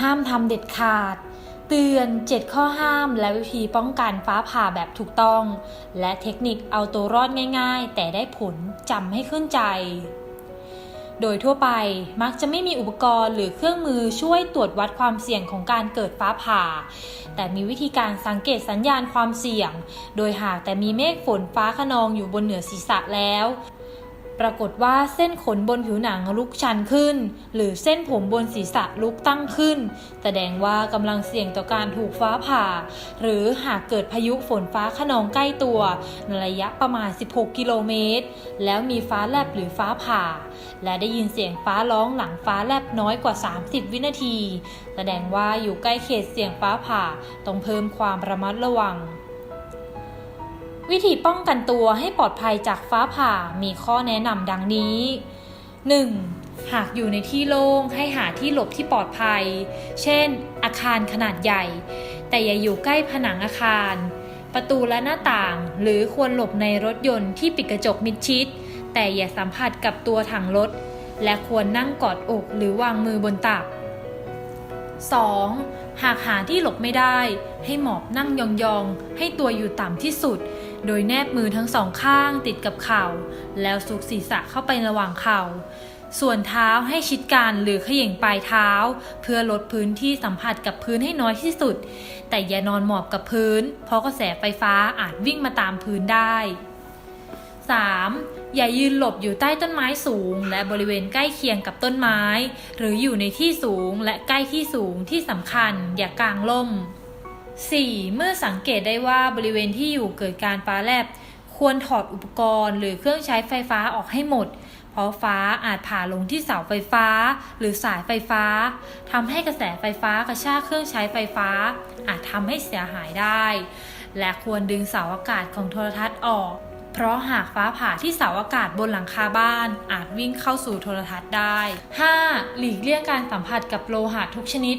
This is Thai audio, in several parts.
ห้ามทำเด็ดขาด เตือน 7 ข้อห้ามและวิธีป้องกันฟ้าผ่าแบบถูกต้อง และเทคนิคเอาตัวรอดง่ายๆ แต่ได้ผลจำให้ขึ้นใจ โดยทั่วไปมักจะไม่มีอุปกรณ์หรือเครื่องมือช่วยตรวจวัดความเสี่ยงของการเกิดฟ้าผ่า แต่มีวิธีการสังเกตสัญญาณความเสี่ยง โดยหากแต่มีเมฆฝนฟ้าขนองอยู่บนเหนือศีรษะแล้ว ปรากฏว่าเส้นขนบนผิวหนังลุกชันขึ้น หรือเส้นผมบนศีรษะลุกตั้งขึ้น แสดงว่ากำลังเสี่ยงต่อการถูกฟ้าผ่า หรือหากเกิดพายุฝนฟ้าขนองใกล้ตัวในระยะประมาณ 16 กิโลเมตร แล้วมีฟ้าแลบหรือฟ้าผ่า และได้ยินเสียงฟ้าร้องหลังฟ้าแลบน้อยกว่า 30 วินาที แสดงว่าอยู่ใกล้เขตเสี่ยงฟ้าผ่าต้องเพิ่มความระมัดระวัง วิธีป้องกันตัวให้ปลอดภัยจากฟ้าผ่ามีข้อแนะนำดังนี้ 1. หากอยู่ในที่โล่งให้หาที่หลบที่ปลอดภัย เช่น อาคารขนาดใหญ่ แต่อย่าอยู่ใกล้ผนังอาคาร ประตูและหน้าต่าง หรือควรหลบในรถยนต์ที่ปิดกระจกมิดชิด แต่อย่าสัมผัสกับตัวถังรถ และควรนั่งกอดอกหรือวางมือบนตัก 2. หากหาที่หลบไม่ได้ ให้หมอบนั่งยองๆ ให้ตัวอยู่ต่ำที่สุด โดยแนบมือทั้งสองข้างติดกับเข่า แล้วซุกศีรษะเข้าไประหว่างเข่า ส่วนเท้าให้ชิดกันหรือเขย่งปลายเท้า เพื่อลดพื้นที่สัมผัสกับพื้นให้น้อยที่สุด แต่อย่านอนหมอบกับพื้น เพราะกระแสไฟฟ้าอาจวิ่งมาตามพื้นได้ 3. อย่ายืนหลบอยู่ใต้ต้นไม้สูง และบริเวณใกล้เคียงกับต้นไม้ หรืออยู่ในที่สูงและใกล้ที่สูงที่สำคัญ อย่ากางล่ม 4. เมื่อสังเกตได้ว่าบริเวณที่อยู่เกิดการฟ้าแลบ ควรถอดอุปกรณ์ หรือเครื่องใช้ไฟฟ้าออกให้หมด เพราะฟ้าอาจผ่าลงที่เสาไฟฟ้า หรือสายไฟฟ้าทำให้กระแสไฟฟ้ากระชากเครื่องใช้ไฟฟ้า อาจทำให้เสียหายได้ และควรดึงเสาอากาศของโทรทัศน์ออก เพราะหากฟ้าผ่าที่เสาอากาศบนหลังคาบ้าน อาจวิ่งเข้าสู่โทรทัศน์ได้ 5. หลีกเลี่ยงการสัมผัสกับโลหะทุกชนิด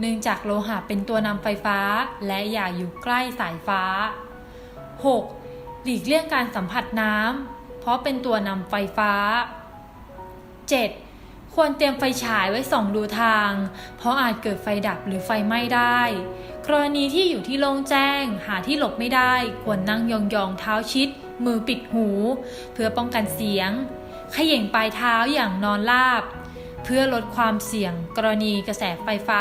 เนื่องจากโลหะเป็นตัวนำไฟฟ้า และอย่าอยู่ใกล้สายฟ้า 6. หลีกเลี่ยงการสัมผัสน้ำเพราะเป็นตัวนำไฟฟ้า 7. ควรเตรียมไฟฉายไว้ส่องดูทาง เพราะอาจเกิดไฟดับหรือไฟไหม้ได้ กรณีที่อยู่ที่โล่งแจ้ง หาที่หลบไม่ได้ ควรนั่งยองๆเท้าชิด มือปิดหู เพื่อป้องกันเสียง ขย่งปลายเท้าอย่างนอนราบ เพื่อลดความเสี่ยงกรณีกระแสไฟฟ้า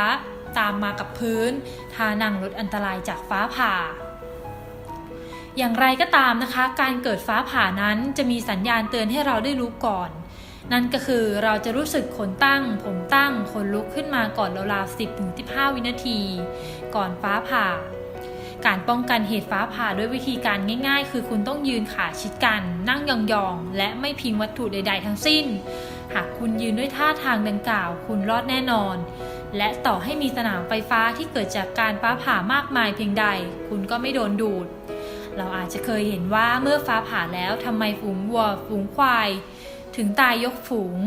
ตามมากับพื้น ทานั่งลดอันตรายจากฟ้าผ่า อย่างไรก็ตามนะคะ การเกิดฟ้าผ่านั้นจะมีสัญญาณเตือนให้เราได้รู้ก่อน นั่นก็คือเราจะรู้สึกขนตั้ง ผมตั้งขนลุกขึ้นมาก่อนราวๆ10-15 วินาที ก่อนฟ้าผ่า การป้องกันเหตุฟ้าผ่าด้วยวิธีการง่ายๆ คือคุณต้องยืนขาชิดกัน นั่งยองๆ และไม่พิงวัตถุใด ๆ ทั้งสิ้น หากคุณยืนด้วยท่าทางดังกล่าว คุณรอดแน่นอน และต่อให้มีสนามไฟฟ้าที่เกิดจากการฟ้าผ่ามากมายเพียงใด คุณก็ไม่โดนดูด เราอาจจะเคยเห็นว่าเมื่อฟ้าผ่าแล้วทำไมฝูงวัว ฝูงควายถึงตายยกฝูง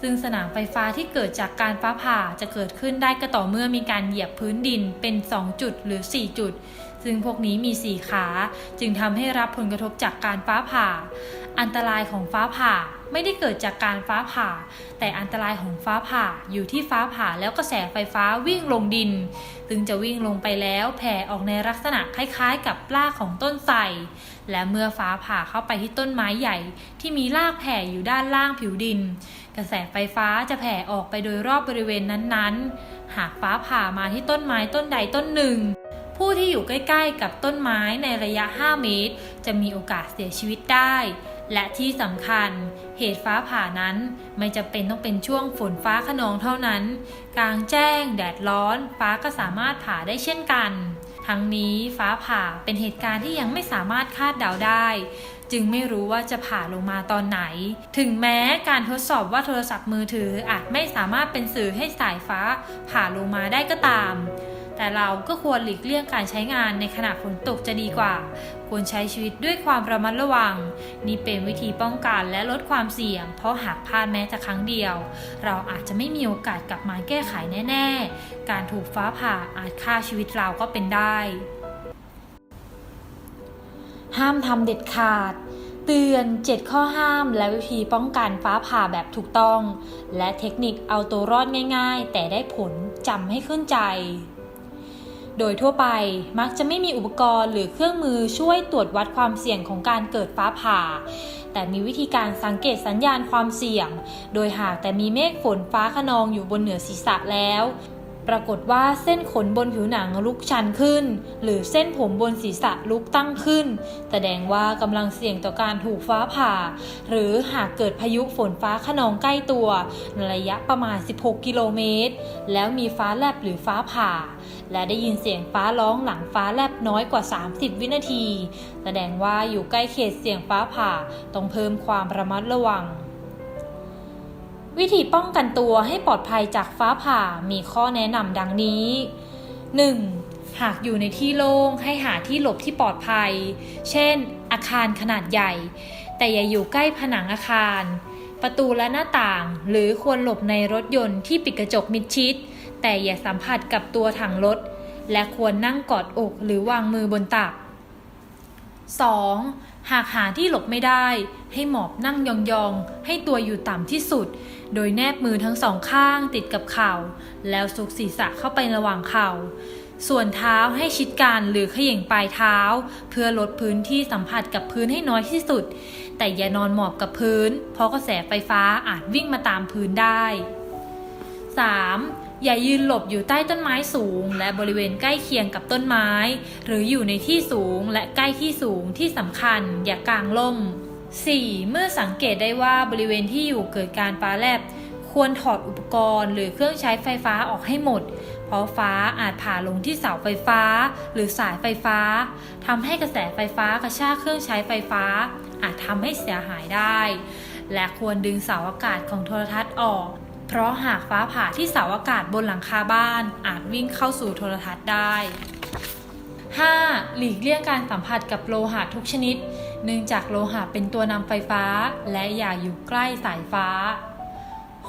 ซึ่งสนามไฟฟ้าที่เกิดจากการฟ้าผ่าจะเกิดขึ้นได้ก็ต่อเมื่อมีการเหยียบพื้นดินเป็น 2 จุดหรือ 4 จุด ซึ่งพวกนี้มี4ขา จึงทำให้รับผลกระทบจากการฟ้าผ่า อันตรายของฟ้าผ่าไม่ได้เกิดจากการฟ้าผ่า แต่อันตรายของฟ้าผ่าอยู่ที่ฟ้าผ่าแล้วกระแสไฟฟ้าวิ่งลงดิน ซึ่งจะวิ่งลงไปแล้วแผ่ออกในลักษณะคล้ายๆ กับรากของต้นไทรและเมื่อฟ้าผ่าเข้าไปที่ต้นไม้ใหญ่ ที่มีรากแผ่อยู่ด้านล่างผิวดิน กระแสไฟฟ้าจะแผ่ออกไปโดยรอบบริเวณนั้นๆ หากฟ้าผ่ามาที่ต้นไม้ต้นใดต้นหนึ่ง ผู้ที่อยู่ใกล้ๆ กับต้นไม้ในระยะ 5 เมตร จะมีโอกาสเสียชีวิตได้ และที่สำคัญ เหตุฟ้าผ่านั้นไม่จำเป็นต้องเป็นช่วงฝนฟ้าขนองเท่านั้น กลางแจ้ง แดดร้อน ฟ้าก็สามารถผ่าได้เช่นกัน ทั้งนี้ฟ้าผ่าเป็นเหตุการณ์ที่ยังไม่สามารถคาดเดาได้จึงไม่รู้ว่าจะผ่าลงมาตอนไหน ถึงแม้การทดสอบว่าโทรศัพท์มือถืออาจไม่สามารถเป็นสื่อให้สายฟ้าผ่าลงมาได้ก็ตาม แต่เราก็ควรหลีกเลี่ยงการใช้งานในขณะฝนตกจะดีกว่า ควรใช้ชีวิตด้วยความระมัดระวัง นี่เป็นวิธีป้องกันและลดความเสี่ยง เพราะหากพลาดแม้แต่ครั้งเดียว เราอาจจะไม่มีโอกาสกลับมาแก้ไขแน่ ๆ การถูกฟ้าผ่าอาจฆ่าชีวิตเราก็เป็นได้ ห้ามทำเด็ดขาดเตือน 7 ข้อห้ามและวิธีป้องกันฟ้าผ่าแบบถูกต้อง และเทคนิคเอาตัวรอดง่ายๆ แต่ได้ผลจำให้ขึ้นใจ โดยทั่วไปมักจะไม่มีอุปกรณ์หรือเครื่องมือช่วยตรวจวัดความเสี่ยงของการเกิดฟ้าผ่า แต่มีวิธีการสังเกตสัญญาณความเสี่ยง โดยหากแต่มีเมฆฝนฟ้าขนองอยู่บนเหนือศีรษะแล้ว ปรากฏว่าเส้นขนบนผิวหนังลุกชันขึ้น หรือเส้นผมบนศีรษะลุกตั้งขึ้น แสดงว่ากำลังเสี่ยงต่อการถูกฟ้าผ่า หรือหากเกิดพายุฝนฟ้าขนองใกล้ตัว ในระยะประมาณ 16 กิโลเมตร แล้วมีฟ้าแลบหรือฟ้าผ่า และได้ยินเสียงฟ้าร้องหลังฟ้าแลบน้อยกว่า 30 วินาที แสดงว่าอยู่ใกล้เขตเสี่ยงฟ้าผ่าต้องเพิ่มความระมัดระวัง วิธีป้องกันตัวให้ปลอดภัยจากฟ้าผ่ามีข้อแนะนำดังนี้ 1. หากอยู่ในที่โล่งให้หาที่หลบที่ปลอดภัย เช่น อาคารขนาดใหญ่ แต่อย่าอยู่ใกล้ผนังอาคาร ประตูและหน้าต่าง หรือควรหลบในรถยนต์ที่ปิดกระจกมิดชิด แต่อย่าสัมผัสกับตัวถังรถ และควรนั่งกอดอกหรือวางมือบนตัก 2. หากหาที่หลบไม่ได้ ให้หมอบนั่งยองๆ ให้ตัวอยู่ต่ำที่สุด โดยแนบมือทั้งสองข้างติดกับเข่า แล้วซุกศีรษะเข้าไประหว่างเข่า ส่วนเท้าให้ชิดกันหรือเขย่งปลายเท้า เพื่อลดพื้นที่สัมผัสกับพื้นให้น้อยที่สุด แต่อย่านอนหมอบกับพื้น เพราะกระแสไฟฟ้าอาจวิ่งมาตามพื้นได้ 3. อย่ายืนหลบอยู่ใต้ต้นไม้สูง และบริเวณใกล้เคียงกับต้นไม้ หรืออยู่ในที่สูงและใกล้ที่สูงที่สำคัญ อย่ากางล่ม 4. เมื่อสังเกตได้ว่าบริเวณที่อยู่เกิดการฟ้าแลบ ควรถอดอุปกรณ์หรือเครื่องใช้ไฟฟ้าออกให้หมด เพราะฟ้าอาจผ่าลงที่เสาไฟฟ้า หรือสายไฟฟ้าทำให้กระแสไฟฟ้ากระชากเครื่องใช้ไฟฟ้า อาจทำให้เสียหายได้ และควรดึงเสาอากาศของโทรทัศน์ออก เพราะหากฟ้าผ่าที่เสาอากาศบนหลังคาบ้าน อาจวิ่งเข้าสู่โทรทัศน์ได้ 5. หลีกเลี่ยงการสัมผัสกับโลหะทุกชนิด เนื่องจากโลหะเป็นตัวนำไฟฟ้า และอย่าอยู่ใกล้สายฟ้า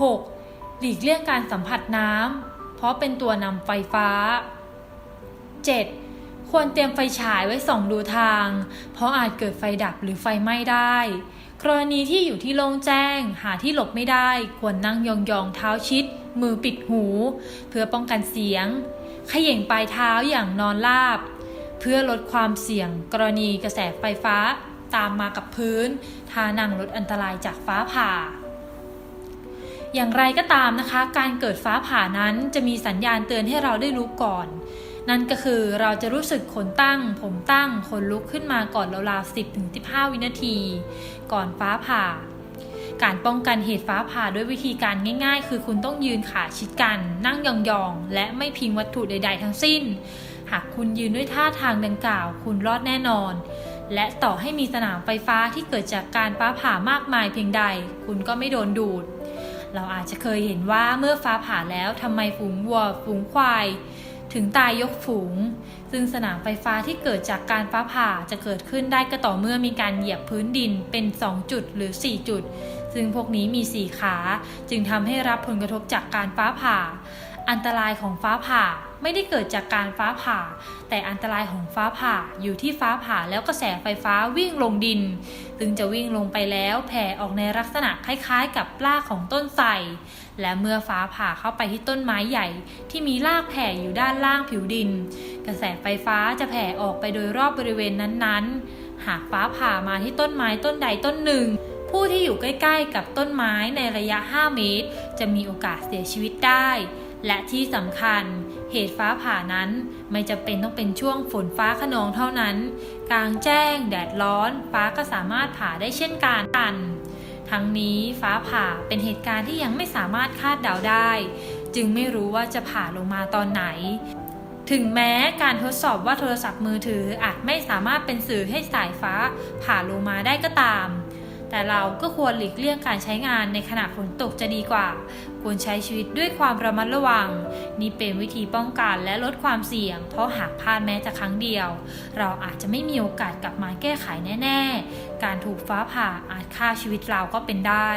6. หลีกเลี่ยงการสัมผัสน้ำ เพราะเป็นตัวนำไฟฟ้า 7. ควรเตรียมไฟฉายไว้ส่องดูทาง เพราะอาจเกิดไฟดับหรือไฟไหม้ได้ กรณีที่อยู่ที่โล่งแจ้ง หาที่หลบไม่ได้ ควรนั่งยองๆเท้าชิด มือปิดหู เพื่อป้องกันเสียงขย่งปลายเท้าอย่างนอนราบ เพื่อลดความเสี่ยงกรณีกระแสไฟฟ้าตามมากับพื้น ทานั่งลดอันตรายจากฟ้าผ่า อย่างไรก็ตามนะคะ การเกิดฟ้าผ่านั้นจะมีสัญญาณเตือนให้เราได้รู้ก่อน นั่นก็คือเราจะรู้สึกขนตั้ง ผมตั้งขนลุกขึ้นมาก่อนราวๆ10-15 วินาที ก่อนฟ้าผ่า การป้องกันเหตุฟ้าผ่าด้วยวิธีการง่าย ๆ คือคุณต้องยืนขาชิดกัน นั่งยองๆ และไม่พิงวัตถุใด ๆ ทั้งสิ้น หากคุณยืนด้วยท่าทางดังกล่าว คุณรอดแน่นอน และต่อให้มีสนามไฟฟ้าที่เกิดจากการฟ้าผ่ามากมายเพียงใด คุณก็ไม่โดนดูด เราอาจจะเคยเห็นว่าเมื่อฟ้าผ่าแล้วทำไมฝูงวัว ฝูงควาย ถึงตายยกฝูง ซึ่งสนามไฟฟ้าที่เกิดจากการฟ้าผ่าจะเกิดขึ้นได้ก็ต่อเมื่อมีการเหยียบพื้นดินเป็น 2 จุดหรือ 4 จุด ซึ่งพวกนี้มี4ขา จึงทำให้รับผลกระทบจากการฟ้าผ่า อันตรายของฟ้าผ่า ไม่ได้เกิดจากการฟ้าผ่า แต่อันตรายของฟ้าผ่าอยู่ที่ฟ้าผ่าแล้วกระแสไฟฟ้าวิ่งลงดินซึ่งจะวิ่งลงไปแล้วแผ่ออกในลักษณะคล้ายๆ กับรากของต้นไทรและเมื่อฟ้าผ่าเข้าไปที่ต้นไม้ใหญ่ ที่มีรากแผ่อยู่ด้านล่างผิวดิน กระแสไฟฟ้าจะแผ่ออกไปโดยรอบบริเวณนั้นๆ หากฟ้าผ่ามาที่ต้นไม้ต้นใดต้นหนึ่ง ผู้ที่อยู่ใกล้ๆ กับต้นไม้ในระยะ 5 เมตร จะมีโอกาสเสียชีวิตได้ และที่สำคัญ เหตุฟ้าผ่านั้นไม่จำเป็นต้องเป็นช่วงฝนฟ้าขนองเท่านั้น กลางแจ้ง แดดร้อน ฟ้าก็สามารถผ่าได้เช่นกันทั้งนี้ฟ้าผ่าเป็นเหตุการณ์ที่ยังไม่สามารถคาดเดาได้ จึงไม่รู้ว่าจะผ่าลงมาตอนไหน ถึงแม้การทดสอบว่าโทรศัพท์มือถืออาจไม่สามารถเป็นสื่อให้สายฟ้าผ่าลงมาได้ก็ตาม แต่เราก็ควรหลีกเลี่ยงการใช้งานในขณะฝนตกจะดีกว่า ควรใช้ชีวิตด้วยความระมัดระวัง นี่เป็นวิธีป้องกันและลดความเสี่ยง เพราะหากพลาดแม้แต่ครั้งเดียว เราอาจจะไม่มีโอกาสกลับมาแก้ไขแน่ ๆ การถูกฟ้าผ่าอาจฆ่าชีวิตเราก็เป็นได้